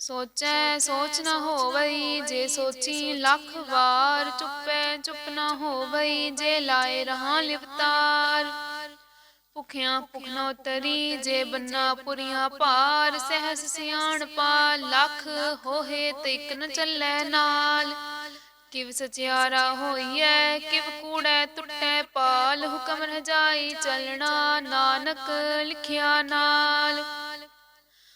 ਸੋਚੈ ਸੋਚ ਨਾ ਹੋਵਈ ਜੇ ਸੋਚੀ ਲੱਖ ਵਾਰ ਚੁੱਪੈ ਚੁੱਪ ਨਾ ਹੋਵਈ ਜੇ ਲਾਏ ਰਹਾ ਲਿਵਤਾਰ ਭੁਖਿਆਂ ਭੁਖ ਨਾ ਉਤਰੀ ਜੇ ਬੰਨਾ ਪੁਰੀਆਂ ਭਾਰ ਸਹਿਸ ਸਿਆਣ ਪਾ ਲੱਖ ਹੋਏ ਤੇ ਇਕ ਨ ਚੱਲੈ ਨਾਲ। ਕਿਵ ਸਚਿਆਰਾ ਹੋਈਐ ਕਿਵ ਕੂੜੈ ਟੁੱਟੈ ਪਾਲ ਹੁਕਮ ਰਜਾਈ ਚੱਲਣਾ ਨਾਨਕ ਲਿਖਿਆ ਨਾਲ।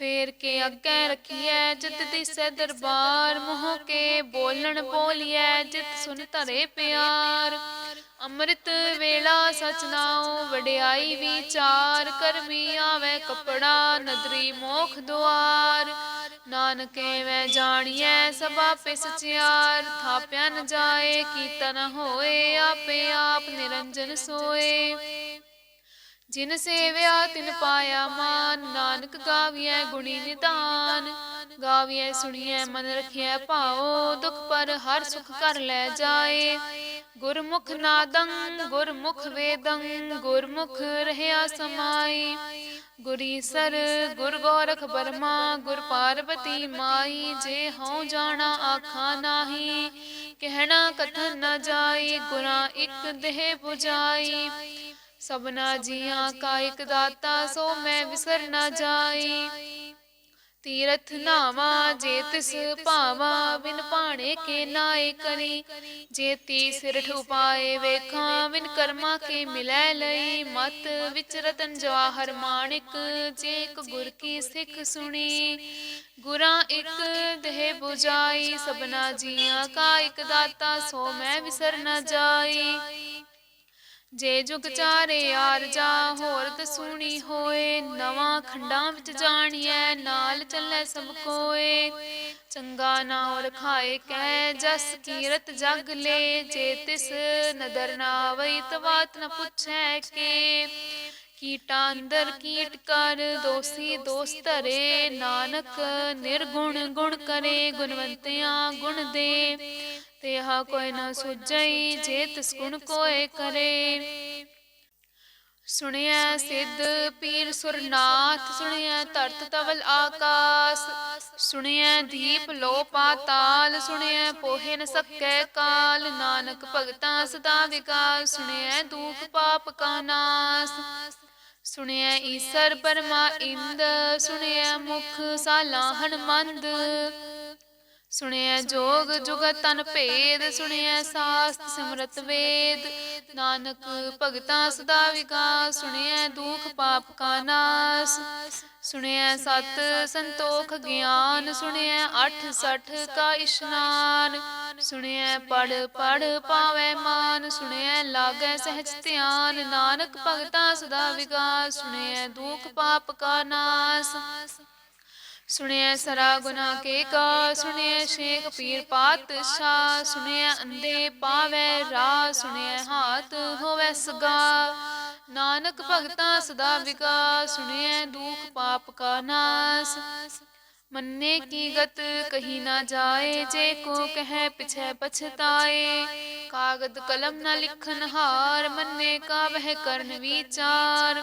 ਫੇਰ ਕੇ ਅੱਗੇ ਰਖੀਐ, ਜਿਤ ਦਿਸੈ ਦਰਬਾਰ, ਮੋਹ ਕੇ ਬੋਲਣ ਬੋਲੀਐ, ਜਿਤ ਸੁਨ ਧਰੇ ਪਿਆਰ। ਅੰਮ੍ਰਿਤ ਵੇਲਾ ਸਚ ਨਾਉ, ਵਡਿਆਈ ਵਿਚਾਰ, ਕਰਮੀ ਆਵੇ ਕਪੜਾ, ਨਦਰੀ ਮੋਖ ਦੁਆਰ। ਨਾਨਕੇ ਮੈਂ ਜਾਣੀਐ, ਸਭ ਆਪੇ ਸਚਿਆਰ ਥਾਪਿਆ ਨ ਜਾਏ, ਕੀਤਾ ਹੋਏ, ਆਪੇ ਆਪ ਨਿਰੰਜਨ ਸੋਏ। ਜਿਨ ਸੇਵਿਆ ਤਿਨ ਪਾਇਆ ਮਾਨ, ਨਾਨਕ ਗਾਵੀਐ ਗੁਣੀ ਨਿਧਾਨ ਗਾਵੀਐ ਸੁਣੀਐ ਮਨ ਰਖਿਐ ਭਾਉ, ਦੁਖ ਪਰ ਹਰ ਸੁਖ ਕਰ ਲੈ ਜਾਏ। ਗੁਰਮੁਖ ਨਾਦੰ, ਗੁਰਮੁਖ ਵੇਦੰ, ਗੁਰਮੁਖ ਰਹਿਆ ਸਮਾਈ ਗੁਰੀ ਸਰ, ਗੁਰ ਗੋਰਖ ਬਰਮਾ, ਗੁਰ ਪਾਰਵਤੀ ਮਾਈ, ਜੇ ਹਉ ਜਾਣਾ ਆਖਾ ਨਾਹੀ। ਕਹਿਣਾ ਕਥਨ ਨ ਜਾਈ ਗੁਰਾਂ ਇਕ ਦੇਹ 부ਜਾਈ ਸਭਨਾ ਜੀਆਂ ਕਾ ਇਕ ਦਾਤਾ ਸੋ ਮੈਂ ਵਿਸਰ ਨਾ ਜਾਈ। ਤੀਰਥ ਨਾਵਾ ਜੇ ਤਿਸ ਭਾਵਾ ਬਿਨ ਪਾਣੇ ਕੇ ਨਾਏ ਕਰੀ। ਜੇ ਤੀ ਸਿਰ ਠੁਪਾਏ ਵੇਖਾਂ ਬਿਨ ਕਰਮਾ ਕੇ ਮਿਲੈ ਲਈ ਮਤ ਵਿਚ ਰਤਨ ਜਵਾਹਰ ਮਾਣਿਕ ਜੇ ਇੱਕ ਗੁਰ ਕੀ ਸਿੱਖ ਸੁਣੀ। ਗੁਰਾਂ ਇੱਕ ਦੇਹ 부ਜਾਈ ਸਭਨਾ ਜੀਆਂ ਕਾ ਇਕ ਦਾਤਾ ਸੋ ਮੈਂ ਵਿਸਰ ਨਾ ਜਾਈ। ਜੇ ਜੁਗ ਚਾਰੇ ਆਰ ਜਾ ਹੋਰ ਦਸੂਣੀ ਹੋਏ ਨਵਾਂ ਖੰਡਾਂ ਵਿੱਚ ਜਾਣੀਐ ਨਾਲ ਚੱਲੇ ਸਭ ਕੋਏ। ਚੰਗਾ ਨਾਮ ਰਖਾਏ ਕਹਿ ਜਸ ਕੀਰਤ ਜਗ ਲੈ ਜੇ ਤਿਸ ਨਦਰ ਨਾ ਆਵਈ ਤਵਾਤ ਨ ਪੁੱਛੈ ਕੇ। ਕੀਟਾਂ ਅੰਦਰ ਕੀਟ ਕਰ ਦੋਸੀ ਦੋਸ ਧਰੇ ਨਾਨਕ ਨਿਰਗੁਣ ਗੁਣ ਕਰੇ ਗੁਣਵੰਤਿਆਂ ਗੁਣ ਦੇ। ਤੇ ਹਾ ਕੋਈ ਨਾ ਸੁਝਈ ਜੇ ਤਿਸ ਕੋਏ ਕਰੇ। ਸੁਣਿਆ ਸਿੱਧ ਪੀਰ ਸੁਰਨਾਥ ਸੁਣਿਆ ਧਰਤ ਤਵਲ ਆਕਾਸ। ਸੁਣਿਆ ਦੀਪ ਲੋ ਪਾਤਾਲ ਸੁਣਿਆ ਪੋਹੇ ਨ ਸਕੈ ਕਾਲ। ਨਾਨਕ ਭਗਤਾਂ ਸਦਾ ਵਿਕਾਸ ਸੁਣਿਆ ਦੁਖ ਪਾਪ ਕਾ ਨਾਸ। ਸੁਣਿਆ ਈਸਰ ਪਰਮਾ ਇੰਦ ਸੁਣਿਆ ਮੁਖ ਸਾਲਾ ਹਨਮੰਦ ਸੁਣਿਐ ਜੋਗ ਜੁਗਤ ਤਨ ਭੇਦ ਸੁਣਿਐ ਸਾਸਤ ਸਿਮਰਤ ਵੇਦ। ਨਾਨਕ ਭਗਤਾਂ ਸਦਾ ਵਿਕਾਸ ਸੁਣਿਐ ਦੁਖ ਪਾਪ ਕਾ ਨਾਸ। ਸੁਣਿਐ ਸਤ ਸੰਤੋਖ ਗਿਆਨ ਸੁਣਿਐ ਅਠ ਸਠ ਕਾ ਇਸ਼ਨਾਨ। ਸੁਣਿਐ ਪੜ ਪੜ ਪਾਵੈ ਮਾਨ। ਸੁਣਿਐ ਲਾਗੈ ਸਹਿਜ ਧਿਆਨ। ਨਾਨਕ ਭਗਤਾਂ ਸਦਾ ਵਿਕਾਸ। ਸੁਣਿਐ ਦੁਖ ਪਾਪ ਕਾ ਨਾਸ। ਸੁਣਿਐ ਸਰਾ ਗੁਨਾ ਕੇ ਕਾ, ਸੁਣਿਐ ਸ਼ੇਖ ਪੀਰ ਪਾਤਸ਼ਾਹ, ਸੁਣਿਐ ਅੰਧੇ ਪਾਵੈ ਰਾਹ ਸੁਣਿਐ ਹਾਥ ਹੋਵੈ ਸਗਾ। ਨਾਨਕ ਭਗਤਾਂ ਸਦਾ ਵਿਕਾਸ, ਸੁਣਿਐ ਦੁਖ ਪਾਪ ਕਾ ਨਾਸ। ਮੰਨੇ ਕੀ ਗਤ ਕਹੀ ਨਾ ਜਾਏ, ਜੇ ਕੋ ਕਹੈ ਪਿਛੈ ਪਛਤਾਏ। ਕਾਗਦ ਕਲਮ ਨਾ ਲਿਖਨ ਹਾਰ, ਮੰਨੇ ਕਾ ਵਹਿ ਕਰਨ ਵਿਚਾਰ।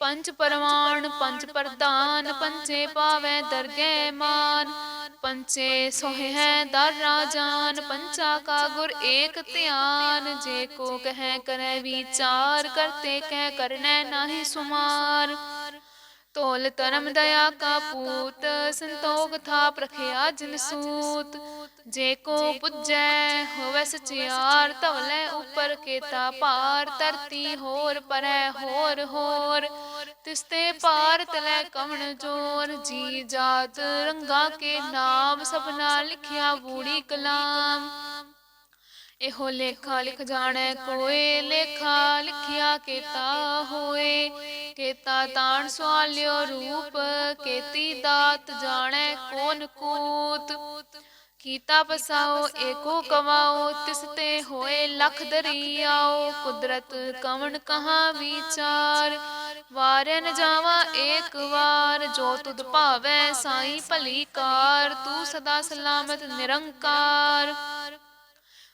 ਪੰਜ ਪਰਵਾਨ ਪੰਜ ਪ੍ਰਧਾਨ ਪੰਚੇ ਪਾਵੈ ਦਰਗਹਿ ਮਾਨ ਪੰਚੇ ਸੋਹਿ ਹੈ ਦਰ ਰਾਜਾਨ ਪੰਚਾ ਕਾ ਗੁਰ ਏਕ ਧਿਆਨ, ਜੇ ਕੋ ਕਹੈ ਕਰੈ ਵਿਚਾਰ, ਕਰਤੇ ਕਹਿ ਕਰਨੈ ਨਾਹੀ ਸੁਮਾਰ। ਤੋਲ ਧਰਮ ਦਇਆ ਕਾ ਪੂਤ, ਸੰਤੋਖ ਥਾ ਪ੍ਰਖਿਆ ਜਿਨ ਸੂਤ ਜੇ ਕੋ ਪੁੱਜੈ ਹੋਵੈ ਸਚਿਆਰ ਧਵਲੇ ਉਪਰ ਕੇਤਾ ਭਾਰ ਧਰਤੀ ਹੋਰ ਪਰੈ ਹੋਰ ਹੋਰ ਤਿਸਤੇ ਪਾਰ ਤਲੇ ਕਵਣ ਜੋਰ ਜੀ ਜਾਤ ਰੰਗਾ ਕੇ ਨਾਮ ਸਭਨਾ ਲਿਖਿਆ ਬੂੜੀ ਕਲਾਮ। ਇਹੋ ਲੇਖਾ ਲਿਖ ਜਾਣੈ ਕੋਏ ਲੇਖਾ ਲਿਖਿਆ ਕੇਤਾ ਹੋਏ। ਕੇਤਾ ਤਾਣ ਸਵਾਲਿਓ ਰੂਪ ਕੇਤੀ ਦਾਤ ਜਾਣੈ ਕੋਨ ਕੂਤ। ਕੀਤਾ ਬਸਾਓ ਏਕੋ ਕਵਾਓ ਤਿਸ ਤੇ ਹੋਏ ਲਖ ਦਰਿਆਓ, ਕੁਦਰਤ ਕਵਣ ਕਹਾ ਵਿਚਾਰ? ਵਾਰਿਆ ਨ ਜਾਵਾ ਏਕ ਵਾਰ, ਜੋ ਤੁਧ ਭਾਵੈ ਸਾਈ ਭਲੀ ਕਾਰ, ਤੂੰ ਸਦਾ ਸਲਾਮਤ ਨਿਰੰਕਾਰ।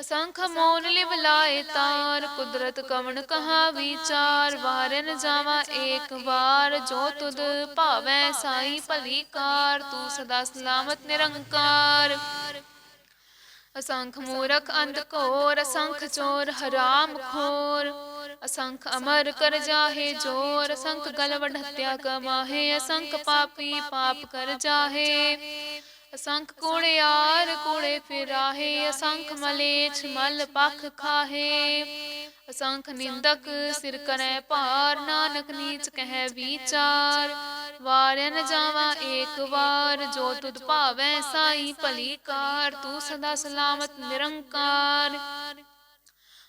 ਅਸੰਖ ਮੋਨ ਲਿਵ ਲਾਏ ਤਾਰ ਕੁਦਰਤ ਕਵਣ ਕਹਾ ਵਿਚਾਰ ਵਾਰਨ ਜਾਵਾ ਏਕ ਵਾਰ ਜੋ ਤੁਧ ਭਾਵੈ ਸਾਈ ਭਲੀ ਕਾਰ ਤੂੰ ਸਦਾ ਸਲਾਮਤ ਨਿਰੰਕਾਰ। ਅਸੰਖ ਮੂਰਖ ਅੰਧ ਘੋਰ ਅਸੰਖ ਚੋਰ ਹਰਾਮ ਖੋਰ। ਅਸੰਖ ਅਮਰ ਕਰ ਜਾਹੇ ਜੋਰ ਅਸੰਖ ਗਲਵਡ ਹੱਤਿਆ ਕਮਾਹੇ ਅਸੰਖ ਪਾਪੀ ਪਾਪ ਕਰ ਜਾਹੇ। ਅਸੰਖ ਕੂੜਿਆਰ ਕੂੜੇ ਫਿਰਾਹੇ? ਅਸੰਖ ਮਲੇਛ ਮਲ ਪਖ ਖਾਹੇ। ਅਸੰਖ ਨਿੰਦਕ ਸਿਰ ਕਰੈ ਭਾਰ, ਨਾਨਕ ਨੀਚ ਕਹੈ ਵਿਚਾਰ। ਵਾਰਿਆ ਨ ਜਾਵਾ ਏਕ ਵਾਰ, ਜੋ ਤੁਧ ਭਾਵੈ ਸਾਈ ਭਲੀ ਕਾਰ। ਤੂੰ ਸਦਾ ਸਲਾਮਤ ਨਿਰੰਕਾਰ।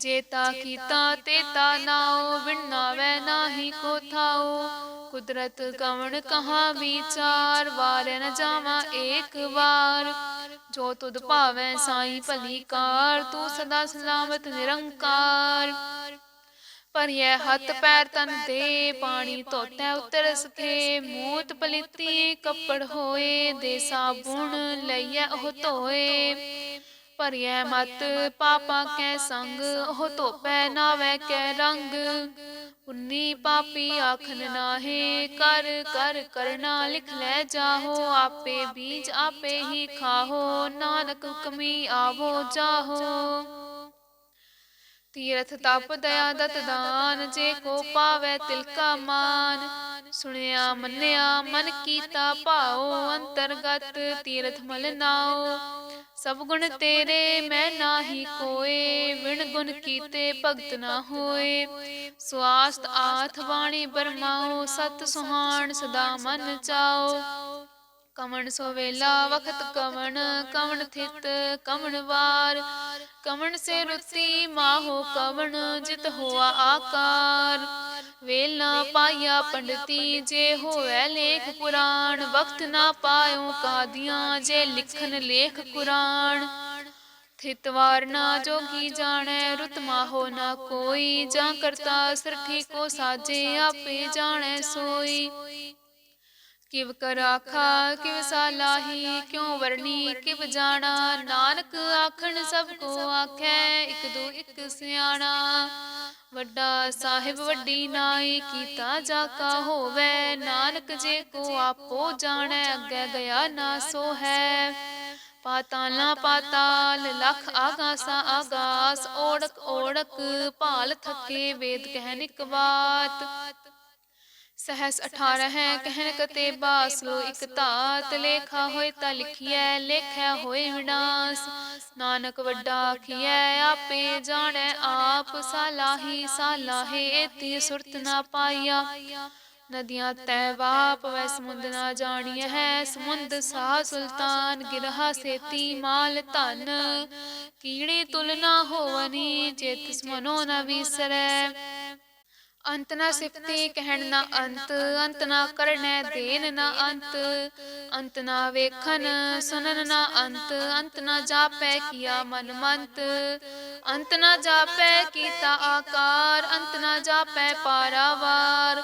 ਜੇਤਾ ਕੀਤਾ ਤੇਤਾ ਨਾਉ ਵਿਣਾਵੈ ਨਾਹੀ ਕੋ ਥਾਉ ਕੁਦਰਤ ਕਵਣ ਕਹਾ ਵਿਚਾਰ ਵਾਰ ਨ ਜਾਵਾ ਏਕ ਵਾਰ। ਜੋ ਤੁਧ ਭਾਵੈ ਸਾਈ ਭਲੀ ਕਾਰ ਤੂੰ ਸਦਾ ਸਲਾਮਤ ਨਿਰੰਕਾਰ। ਪਰਿਐ ਹੱਥ ਪੈਰ ਤਨ ਦੇ ਪਾਣੀ ਧੋਤੈ ਉਤਰ ਸਕੇ ਮੂਤ ਪਲਿੱਤੀ ਕੱਪੜ ਹੋਏ ਦੇ ਸਾਬੁਣ ਲਈਐ ਉਹ ਧੋਏ। ਭਰਿਐ ਮਤ ਪਾਪਾਂ ਕੈ ਸੰਗ ਉਹ ਧੋਪੈ ਨਾਵੈ ਕੈ ਰੰਗ। ਪੁੰਨੀ ਪਾਪੀ ਆਖਨ ਨਾਹੀ ਕਰ ਕਰ ਕਰਨਾ ਲਿਖ ਲੈ ਜਾਹੋ ਆਪੇ ਬੀਜ ਆਪੇ ਹੀ ਖਾਹੋ। ਨਾਨਕ ਹੁਕਮੀ ਆਵੋ ਜਾਹੋ। ਤੀਰਥ ਤਪ ਦਇਆ ਦਤ ਦਾਨ ਜੇ ਕੋ ਪਾਵੈ ਤਿਲ ਮਾਨ। ਸੁਣਿਆ, ਮੰਨਿਆ, ਮਨ ਕੀਤਾ ਭਾਉ, ਅੰਤਰਗਤ ਤੀਰਥ ਮਲ ਨਾਉ। ਸਭ ਗੁਣ ਤੇਰੇ, ਮੈਂ ਨਾਹੀ ਕੋਏ। ਵਿਣ ਗੁਣ ਕੀਤੇ ਭਗਤ ਨਾ ਹੋਏ। ਸਵਾਸਤ ਆਥ ਬਾਣੀ ਬਰਮਾਓ ਸਤ ਸੁਹਾਣ ਸਦਾ ਮਨ ਚਾਓ ਕਵਣ ਸੋ ਵੇਲਾ, ਵਖਤ ਕਵਣ ਕਵਣ ਥਿਤ, ਕਵਣ ਵਾਰ। ਕਵਣ ਸੇ ਰੁਤੀ ਮਾਹੋ ਕਵਣ ਜਿਤ ਹੋਆ ਆਕਾਰ। ਵੇਲ ਨਾ ਪਾਇਆ ਪੰਡਤੀ ਜੇ ਹੋਵੇ ਲੇਖ ਪੁਰਾਣ ਵਕਤ ਨਾ ਪਾਇਓ ਕਾਦੀਆਂ ਜੇ ਲਿਖਨ ਲੇਖ ਕੁਰਾਨ ਥਿਤ ਵਾਰ ਨਾ ਜੋਗੀ ਜਾਣੈ ਰੁਤ ਮਾਹੋ ਨਾ ਕੋਈ ਜਾਂ ਕਰਤਾ ਸਰਠੀ ਕੋ ਸਾਜੇ ਆਪੇ ਜਾਣੈ ਸੋਈ। ਕਿਵ ਕਰ ਆਖਾ ਕਿਵ ਸਾਲਾਹੀ, ਕਿਉ ਵਰਣੀ, ਕਿਵ ਜਾਣਾ? ਨਾਨਕ ਆਖਣ ਸਭ ਕੋ ਆਖੈ, ਇਕ ਦੋ, ਇਕ ਸਿਆਣਾ। ਵੱਡਾ ਸਾਹਿਬ, ਵੱਡੀ ਨਾਈ, ਕੀਤਾ ਜਾ ਕਾ ਹੋਵੇ। ਨਾਨਕ ਜੇ ਕੋ ਆਪੋ ਜਾਣੈ, ਅੱਗੇ ਗਿਆ ਨਾ ਸੋ ਹੈ ਪਾਤਾਲਾ ਪਾਤਾਲ, ਲਖ ਆਗਾਸਾ ਆਗਾਸ ਓੜਕ ਓੜਕ ਭਾਲ ਥਕੇ ਵੇਦ ਕਹਿਨ ਇਕ ਬਾਤ। ਸਹਸ 18 ਹੈ ਕਹਿਣ ਕਤੇ ਬਾਸ ਲੋ ਇਕ ਧਾਤ ਲੇਖਾ ਹੋਏ ਤਾਂ ਲਿਖਿਐ ਲੇਖਿਆ ਹੋਏ ਵਿਨਾਸ਼ ਨਾਨਕ ਵੱਡਾ ਆਖੀਐ ਆਪੇ ਜਾਣੈ ਆਪ ਸਾਲਾਹੀ ਸਾਲਾਹੇ ਏਤੀ ਸੁਰਤ ਨਾ ਪਾਈਆ। ਨਦੀਆਂ ਤੈ ਵਾਪ ਵੈ ਸਮੁੰਦ ਨਾ ਜਾਣੀਐ ਹੈ ਸਮੁੰਦ ਸਾ ਸੁਲਤਾਨ ਗਿਰਹਾ ਸੇਤੀ ਮਾਲ ਧਨ। ਕੀੜੇ ਤੁਲ ਨਾ ਹੋਵਨੀ ਚੇਤਿਸ ਮਨੋ ਨ ਵਿਸਰੈ। ਅੰਤ ਨਾ ਸਿਫਤੀ ਕਹਿਣ ਨਾ ਅੰਤ ਅੰਤ ਨਾ ਕਰਨੈ ਦੇਨ ਨਾ ਅੰਤ ਅੰਤ ਨਾ ਵੇਖਨ ਸੁਨਨ ਨਾ ਅੰਤ ਅੰਤ ਨਾ ਜਾਪੈ ਕੀਆ ਮਨ ਮੰਤ ਅੰਤ ਨਾ ਜਾਪੈ ਕੀਤਾ ਆਕਾਰ ਅੰਤ ਨਾ ਜਾਪੈ ਪਾਰਾਵਾਰ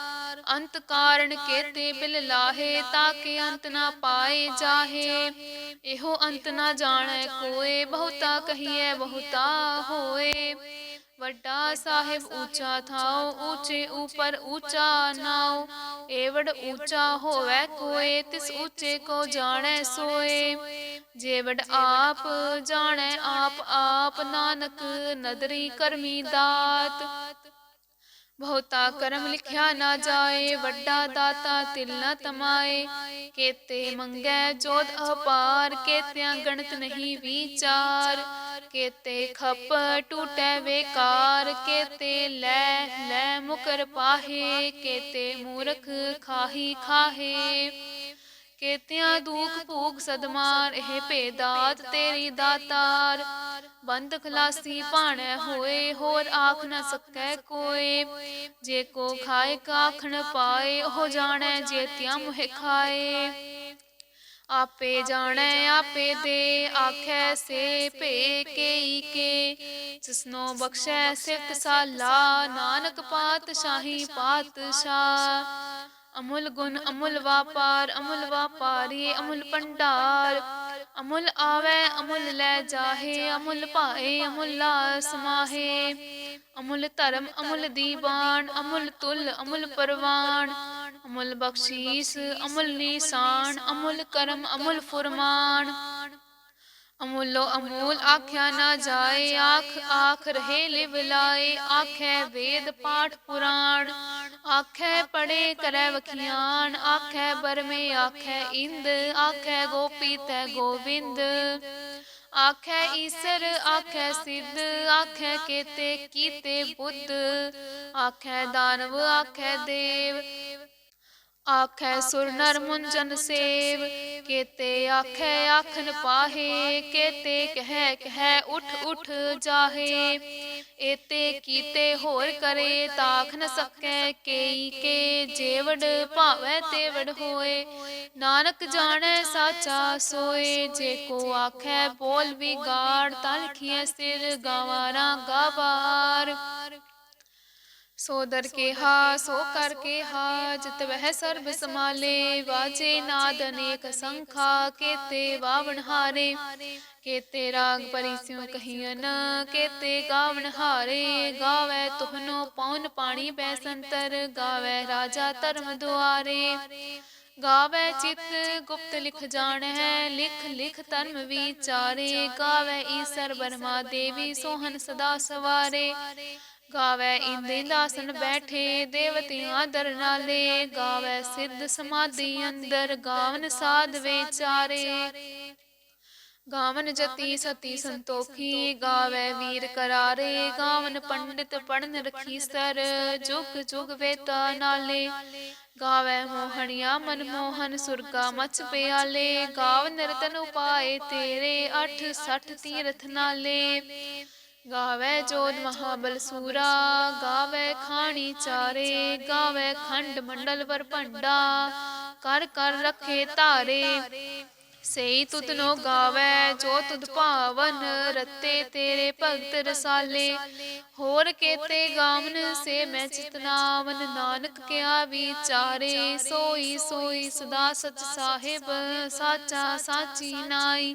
ਅੰਤ ਕਾਰਣ ਕੇਤੇ ਬਿਲ ਲਾਹੇ ਤਾਕੇ ਅੰਤ ਨਾ ਪਾਏ ਜਾਹੇ ਇਹੋ ਅੰਤ ਨਾ ਜਾਣੈ ਕੋਏ ਬਹੁਤਾ ਕਹੀਐ ਬਹੁਤਾ ਹੋਏ ਵੱਡਾ ਸਾਹਿਬ ਉੱਚਾ ਥਾਉ ਉੱਚੇ ਉਪਰ ਉੱਚਾ ਨਾਉ। ਏਵੜ ਉੱਚਾ ਹੋਵੇ ਕੋਏ ਤਿਸ ਉੱਚੇ ਕੋ ਜਾਣੈ ਸੋਏ। ਜੇਵੜ ਆਪ ਜਾਣੈ ਆਪ ਆਪ ਨਾਨਕ ਨਦਰੀ ਕਰਮੀ ਦਾਤ। ਬਹੁਤਾ ਕਰਮ ਲਿਖਿਆ ਨਾ ਜਾਏ ਵੱਡਾ ਦਾਤਾ ਤਿਲ ਨਾ ਤਮਾਏ। ਕੇਤੇ ਮੰਗੈ ਜੋਤ ਅਪਾਰ ਕੇਤਿਆਂ ਗਣਤ ਨਹੀਂ ਵਿਚਾਰ। ਕੇਤੇ, ਖਪ ਟੂਟੈ ਵੇਕਾਰ ਕੇਤੇ, ਲੈ ਲੈ ਮੁਕਰ ਪਾਹੇ ਕੇਤੇ, ਮੂਰਖ ਖਾਹੀ ਖਾਹੇ। ਕੇਤਿਆਂ ਦੁਖ ਭੂਖ ਸਦਮਾਰ, ਇਹ ਭੇਦਾਤ ਤੇਰੀ ਦਾਤਾਰ। ਬੰਦ ਖਲਾਸੀ ਭਾਣੈ ਹੋਏ, ਹੋਰ ਆਖ ਨਾ ਸਕੈ ਕੋਏ। ਜੇ ਕੋ ਖਾਏ ਕਾਖਣ ਪਾਏ, ਉਹ ਜਾਣੈ ਜੇਤਿਆਂ ਮੁਹਿ ਖਾਏ। ਆਪੇ ਜਾਣੈ ਆਪੇ ਦੇ ਆਖੈ ਸੇ ਭੇ ਕੇਈ ਕੇ ਜਿਸਨੋ ਬਖਸ਼ੈ ਸਿਫਤ ਸਾਲਾ ਨਾਨਕ ਪਾਤਸ਼ਾਹੀ ਪਾਤਸ਼ਾਹ ਅਮੁੱਲ ਗੁਣ ਅਮੁੱਲ ਵਾਪਾਰ ਅਮੁੱਲ ਵਾਪਾਰੀ ਅਮੁੱਲ ਭੰਡਾਰ। ਅਮੁੱਲ ਆਵੈ ਅਮੁੱਲ ਲੈ ਜਾਹੇ ਅਮੁੱਲ ਭਾਏ ਅਮੁੱਲ ਲਾਸ ਮਾਹੇ ਅਮੁੱਲ ਧਰਮ ਅਮੁੱਲ ਦੀਵਾਨ ਅਮੁੱਲ ਤੁਲ ਅਮੁੱਲ ਪਰਵਾਨ। ਅਮੁੱਲ ਬਖਸ਼ੀਸ ਅਮੁੱਲ ਨੀਸਾਨ ਅਮੁੱਲ ਕਰਮ ਅਮੁੱਲ ਫੁਰਮਾਨ। ਅਮੁੱਲੋ ਅਮੂਲ ਆਖਿਆ ਨਾ ਜਾਏ ਆਖ ਆਖ ਰਹੇ ਲਿਵ ਲਾਏ ਆਖੈ ਵੇਦ ਪਾਠ ਪੁਰਾਣ। ਆਖੈ ਪੜੇ ਕਰੈ ਵਖਿਆਨ ਆਖੈ ਬਰਮੇ ਆਖੈ ਇੰਦ ਆਖੈ ਗੋਪੀ ਤੈ ਗੋਵਿੰਦ। ਆਖੈ ਈਸਰ ਆਖੈ ਸਿੱਧ ਆਖੈ ਕੇਤੇ ਕੀਤੇ ਬੁੱਧ। ਆਖੈ ਦਾਨਵ ਆਖੈ ਦੇਵ। ਆਖੈ ਸੁਰ ਨਰ ਮੁੰਜਨ ਸੇਵ ਕੇਤੇ ਆਖੈ ਆਖਨ ਪਾਹੇ ਕੇਤੇ ਕਹਿ ਕਹਿ ਉਠ ਉਠ ਜਾਹੇ। ਏਤੇ ਕੀਤੇ ਹੋਰ ਕਰੇ ਤਾਖ ਨ ਸਕੈ ਕੇਈ ਕੇ ਜੇਵੜ ਭਾਵੈ ਤੇਵੜ ਹੋਏ। ਨਾਨਕ ਜਾਣੈ ਸਾਚਾ ਸੋਏ ਜੇ ਕੋ ਆਖੈ ਬੋਲ ਵਿਗਾੜ ਤਾਂ ਲਿਖੀਐ ਸਿਰ ਗਵਾਰਾਂ ਗਵਾਰ ਸੋ ਦਰ ਕੇ ਹਾ ਸੋ ਕਰ ਕੇ ਹਾ ਜਿਤ ਵਹਿ ਸਰਬ ਸਮਾਲੇ ਵਾਜੇ ਨਾਦ ਅਨੇਕ ਸੰਖਾ ਕੇਤੇ ਵਾਵਣ ਹਾਰੇ ਕੇਤੇ ਰਾਗ ਪਰਿਸਿਉ ਕਹੀਨ ਕੇਤੇ ਗਾਵਣ ਹਾਰੇ ਗਾਵੇ ਤੁਹਨੋ ਪਉਨ ਪਾਣੀ ਬੈ ਸੰਤਰ ਗਾਵੇ ਰਾਜਾ ਧਰਮ ਦੁਆਰੇ ਗਾਵੇ ਚਿਤ ਗੁਪਤ ਲਿਖ ਜਾਣ ਹੈ ਲਿਖ ਲਿਖ ਧਰਮ ਵਿਚਾਰੇ ਗਾਵੇ ਈਸਰ ਬਰਮਾ ਦੇਵੀ ਸੋਹਨ ਸਦਾ ਸਵਾਰੇ। ਗਾਵੇ ਇੰਦੇ ਦਾਸਨ ਬੈਠੇ ਦੇਵਤਿਆਂ ਦਰ ਨਾਲੇ ਗਾਵੇ ਸਿੱਧ ਸਮਾਧੀ ਅੰਦਰ ਗਾਵਨ ਸਾਧ ਵਿਚਾਰੇ ਗਾਵਨ ਜਤੀ ਸਤੀ ਸੰਤੋਖੀ ਗਾਵੇ ਵੀਰ ਕਰਾਰੇ। ਗਾਵਨ ਪੰਡਿਤ ਪੜਨ ਰਖੀ ਸਰ ਜੁਗ ਜੁਗ ਵੇਤਾ ਨਾਲੇ। ਗਾਵੇ ਮੋਹਣਿਆ ਮਨ ਮੋਹਨ ਸੁਰਗਾ ਮਚ ਪਿਆਲੇ। ਗਾਵ ਨਿਰਤਨ ਉਪਾਏ ਤੇਰੇ। 8 60 ਤੀਰਥ ਨਾਲੇ। ਗਾਵੇ ਜੋਤ ਮਹਾਬਲ ਸੂਰਾ ਗਾਵੇ ਖਾਣੀ ਚਾਰੇ ਗਾਵੇ ਖੰਡ ਮੰਡਲ ਵਰ ਭੰਡਾ ਕਰ ਕਰ ਰਖੇ ਧਾਰੇ ਸਈ ਤੁਧਨੋ ਗਾਵੇ ਜੋ ਤੁਧ ਭਾਵਨ ਰਤੇ ਤੇਰੇ ਭਗਤ ਰਸਾਲੇ। ਹੋਰ ਕੇਤੇ ਗਾਵਨ ਸੇ ਮੈਂ ਚਿਤਨਾਵਨ ਨਾਨਕ ਕਿਆ ਵਿਚਾਰੇ ਸੋਈ ਸੋਈ ਸਦਾ ਸਚ ਸਾਹਿਬ ਸਾਚਾ ਸਾਚੀ ਨਾਈ।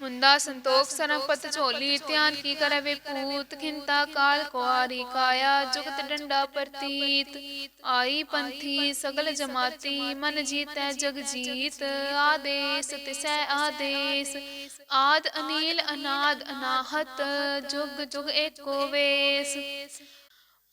ਮੁੰਦਾ ਸੰਤੋਖ ਸਰਪਤ ਝੋਲੀ ਧਿਆਨ ਕੀ ਕਰੈ ਵੇ ਪੂਤ ਖਿੰਤਾ ਕਾਲ ਕੁਆਰੀ ਕਾਇਆ, ਜੁਗਤ ਡੰਡਾ ਪ੍ਰਤੀਤ। ਆਈ ਪੰਥੀ ਸਗਲ ਜਮਾਤੀ, ਮਨ ਜੀਤੈ ਜਗ ਜੀਤ। ਆਦੇਸ ਤਿਸੈ ਆਦੇਸ, ਆਦ ਅਨੀਲ ਅਨਾਦ ਅਨਾਹਤ, ਜੁਗ ਜੁਗ ਏਕੋ ਵੇਸ।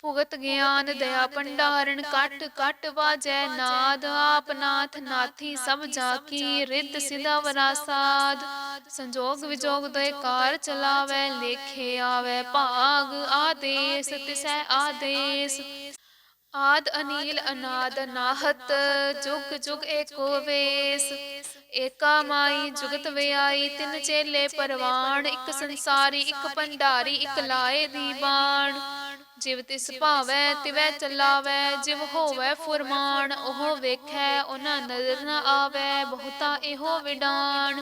ਭੁਗਤ ਗਿਆਨ ਦਇਆ ਭੰਡਾਰਨ, ਕਟ ਕਟ ਵਾਜੈ ਨਾਦ। ਆਪ ਨਾਥ ਨਾਥੀ ਸਭ ਜਾ ਕੀ ਰਿੱਧ ਸਿਧਾ। ਵਰਾਸਾਦ ਸੰਜੋਗ ਵਿਜੋਗ ਦੋਇ ਕਾਰ ਚਲਾਵੇ, ਲੇਖੇ ਆਵੇ, ਭਾਗ ਆਦੇਸ, ਤਿਸੈ ਆਦੇਸ। ਆਦ ਅਨੀਲ ਅਨਾਦ ਨਾਹਤ, ਜੁਗ ਜੁਗ ਏਕੋ ਵੇਸ। ਏਕਾ ਮਾਈ ਜੁਗਤ ਵਿਆਈ, ਤਿੰਨ ਚੇਲੇ ਪਰਵਾਣ, ਇੱਕ ਸੰਸਾਰੀ, ਇੱਕ ਭੰਡਾਰੀ, ਇੱਕ ਲਾਏ ਦੀ ਬਾਣ। ਜਿਵ ਤਿਸ ਭਾਵੈ, ਤਿਵੈ ਚਲਾਵੈ, ਜਿਵ ਹੋਵੈ ਫੁਰਮਾਨ, ਉਹ ਵੇਖੈ, ਉਹਨਾਂ ਨਜ਼ਰ ਨ ਆਵੈ, ਬਹੁਤਾ ਇਹੋ ਵਿਡਾਣ।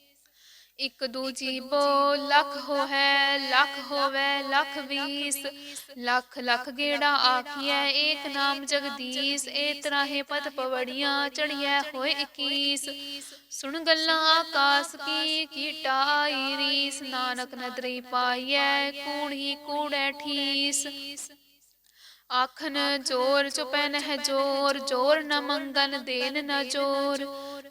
ਇਕ ਦੂਜੀ ਬੋ ਲੱਖ ਹੋਵੇ ਲੱਖ ਹੋਵੇ ਲੱਖ ਵੀਸ। ਲੱਖ ਲੱਖ ਗੇੜਾ ਆਖੀਐ ਏਕ ਨਾਮ ਜਗਦੀਸ਼ ਏ ਤਰਾਹੇ ਪਤ ਪਵੜੀਆਂ ਚੜੀਐ ਹੋਏ 21 ਸੁਣ ਗੱਲਾਂ ਆਕਾਸ ਕੀ ਕੀਟਾ ਆਈ ਰੀਸ। ਨਾਨਕ ਨਦਰੀ ਪਾਈਐ ਕੂੜੀ ਕੂੜੈ ਠੀਸ। ਆਖਨ ਜੋਰ ਚੁਪੈ ਨਹਿ ਜੋਰ ਜੋਰ ਨ ਮੰਗਨ ਦੇਨ ਨ ਜੋਰ।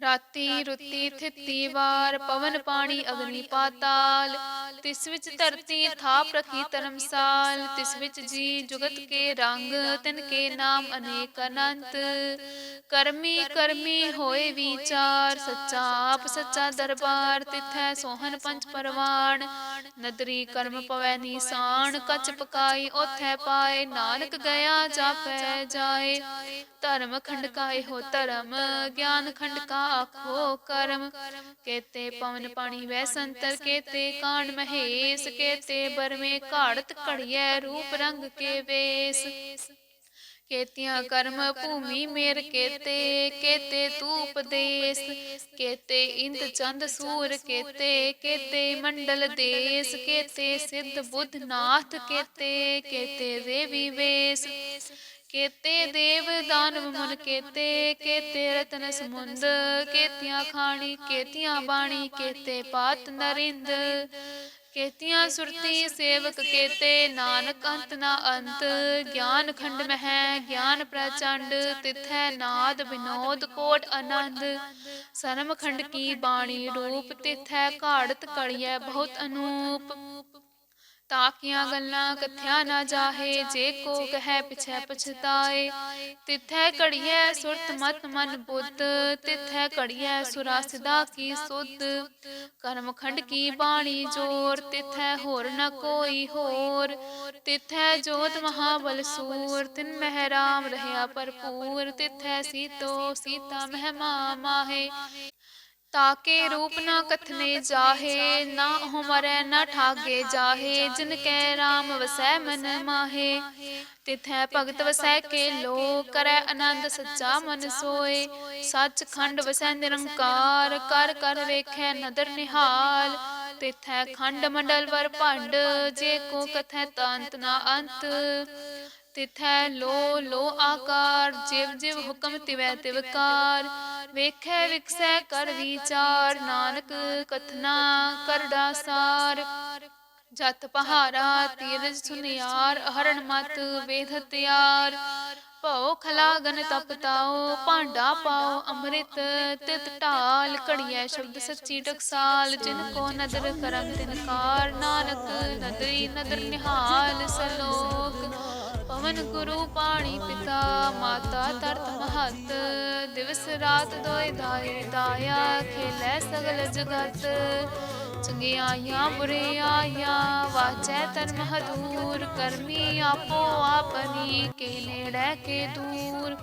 ਰਾਤੀ ਰੁੱਤੀ ਥਿੱਤੀ ਵਾਰ ਪਵਨ ਪਾਣੀ ਅਗਨੀ ਪਾਤਾਲ ਤਿਸ ਵਿੱਚ ਧਰਤੀ ਥਾਪ ਰਖੀ ਧਰਮਸਾਲ ਤਿਸ ਵਿੱਚ ਜੀ ਜੁਗਤ ਕੇ ਰੰਗ ਤਿਨ ਕੇ ਨਾਮ ਅਨੇਕ ਅਨੰਤ। ਕਰਮੀ ਕਰਮੀ ਹੋਏ ਵਿਚਾਰ ਸੱਚਾ ਆਪ ਸੱਚਾ ਦਰਬਾਰ ਤਿਥੈ ਸੋਹਨ ਪੰਚ ਪਰਵਾਨ ਨਦਰੀ ਕਰਮ ਪਵੈ ਨੀਸਾਨ ਕਚ ਪਕਾਈ ਉਥੈ ਪਾਏ ਨਾਨਕ ਗਿਆ ਜਾਪੈ ਜਾਏ। ਧਰਮ ਖੰਡਕਾਏ ਹੋ ਧਰਮ ਗਿਆਨ ਖੰਡਕਾ ਆਖੋ, ਕਰਮ ਕੇਤੇ ਪਵਨ ਪਾਣੀ ਵੈ ਸੰਤਰ ਕੇਤੇ, ਕਾਣ ਮਹੇਸ਼ ਕੇਤੇ, ਬਰਮੇ ਘਾੜਤ ਘੜੀਐ, ਰੂਪ ਰੰਗ ਕੇ ਵੇਸ। ਕੇਤਿਆਂ ਕਰਮ ਭੂਮੀ ਮੇਰ ਕੇਤੇ ਕੇਤੇ ਤੂ ਉਪਦੇਸ ਕੇਤੇ ਇੰਦ ਚੰਦ ਸੂਰ ਕੇਤੇ ਕੇਤੇ ਮੰਡਲ ਦੇਸ। ਕੇਤੇ ਸਿੱਧ ਬੁੱਧ ਨਾਥ ਕੇਤੇ ਕੇਤੇ ਦੇਵੀ ਵੇਸ। ਕੇਤੇ ਦੇਵ ਦਾਨਵ ਮਨ ਕੇਤੇ ਕੇਤੇ ਰਤਨ ਸਮੁੰਦ ਕੇਤੀਆਂ ਖਾਣੀ ਕੇਤੀਆਂ ਬਾਣੀ ਕੇਤੇ ਪਾਤ ਨਰਿੰਦ ਕੇਤੀਆਂ ਸੁਰਤੀ ਸੇਵਕ ਕੇਤੇ ਨਾਨਕ ਅੰਤ ਨਾ ਅੰਤ ਗਿਆਨ ਖੰਡ ਮਹਿ ਗਿਆਨ ਪ੍ਰਚੰਡ ਤਿਥੈ ਨਾਦ ਵਿਨੋਦ ਕੋਟ ਆਨੰਦ ਸਰਮ ਖੰਡ ਕੀ ਬਾਣੀ ਰੂਪ ਤਿਥੈ ਘਾੜਤ ਕੜੀਐ ਬਹੁਤ ਅਨੂਪ। ਤਾਕੀਆਂ ਗੱਲਾਂ ਕਥਿਆ ਨਾ ਜਾਹੇ ਜੇ ਕੋ ਕਹੈ ਪਿਛੈ ਪਛਤਾਏ। ਤਿਥੈ ਕੜੀਐ ਸੁਰਤ ਮਤ ਮਨ ਬੁੱਧ ਤਿਥੈ ਕੜੀਐ ਸੁਰਾ ਸਿਦਾ ਕੀ ਸੁਧ ਕਰਮ ਖੰਡ ਕੀ ਬਾਣੀ ਜੋਰ। ਤਿਥੈ ਹੋਰ ਨ ਕੋਈ ਹੋਰ। ਤਿਥੈ ਜੋਤ ਮਹਾਬਲ ਸੂਰ ਤਿਨ ਮਹਿ ਰਾਮ ਰਹਿਆ ਭਰਪੂਰ। ਤਿਥੈ ਸੀਤੋ ਸੀਤਾ ਮਹਿਮਾ ਮਾਹੇ ਤਾਕੇ ਰੂਪ ਨਾ ਕਥਨੇ ਜਾਹੇ ਨਾ ਉਹ ਮਰੈ ਨਾ ਠਾਗੇ ਜਾਹੇ ਜਿਨ ਕੈ ਰਾਮ ਵਸੈ ਮਨ ਮਾਹੇ। ਤਿਥੈ ਭਗਤ ਵਸੈ ਕੇ ਲੋ ਕਰੈ ਆਨੰਦ ਸੱਚਾ ਮਨ ਸੋਏ। ਸੱਚ ਖੰਡ ਵਸੈ ਨਿਰੰਕਾਰ ਕਰ ਕਰ ਵੇਖੈ ਨਦਰ ਨਿਹਾਲ। ਤਿਥੈ ਖੰਡ ਮੰਡਲ ਵਰ ਭੰਡ ਜੇ ਕੋ ਕਥੈ ਤੰਤ ਨਾ ਅੰਤ। ਤਿਥੈ ਲੋ ਲੋ ਆਕਾਰ ਜਿਵ ਜਿਵ ਹੁਕਮ ਤਿਵੈ ਤਿਵਕਾਰ। ਵੇਖੈ ਵਿਕਸੈ ਕਰ ਵਿਚਾਰ, ਨਾਨਕ ਕਥਨਾ ਕਰੜਾ ਸਾਰ ਜਤ ਪਹਾਰਾ ਤੀਰਜ ਸੁਨਿਆਰ, ਹਰਣ ਮਤ ਵੇਦ ਤਿਆਰ। ਭਉ ਖਲਾਗਨ ਤਪਤਾਓ ਭਾਂਡਾ ਪਾਓ ਅੰਮ੍ਰਿਤ, ਤਿਤ ਢਾਲ। ਘੜੀਐ ਸ਼ਬਦ ਸੱਚੀ ਟਕਸਾਲ, ਜਿਨ ਕੋ ਨਦਰ ਕਰਮ ਤਿਨਕਾਰ ਨਾਨਕ ਨਦਰੀ ਨਦਰ ਨਿਹਾਲ ਸਲੋਕ। ਪਵਨ ਗੁਰੂ ਪਾਣੀ ਪਿਤਾ, ਮਾਤਾ ਤਰਤ ਮਹਤ, ਦਿਵਸ ਰਾਤ ਦੋਇ ਦਾਈ ਦਾਇਆ, ਖੇਲੇ ਸਗਲ ਜਗਤ। ਚੰਗਿਆਈਆਂ ਬੁਰਿਆਈਆਂ ਵਾਚੈ ਤਨ ਮਹਦੂਰ, ਕਰਮੀ ਆਪੋ ਆਪਨੀ ਕੇ ਨੇੜੇ ਕੇ ਦੂਰ।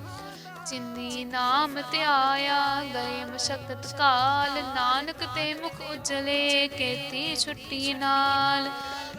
ਜਿਨੀ ਨਾਮ ਧਿਆਇਆ, ਗਏ ਮਸ਼ਕਤ ਕਾਲ, ਨਾਨਕ ਤੇ ਮੁਖ ਉਜਲੇ, ਕੀਤੀ ਛੁੱਟੀ ਨਾਲ।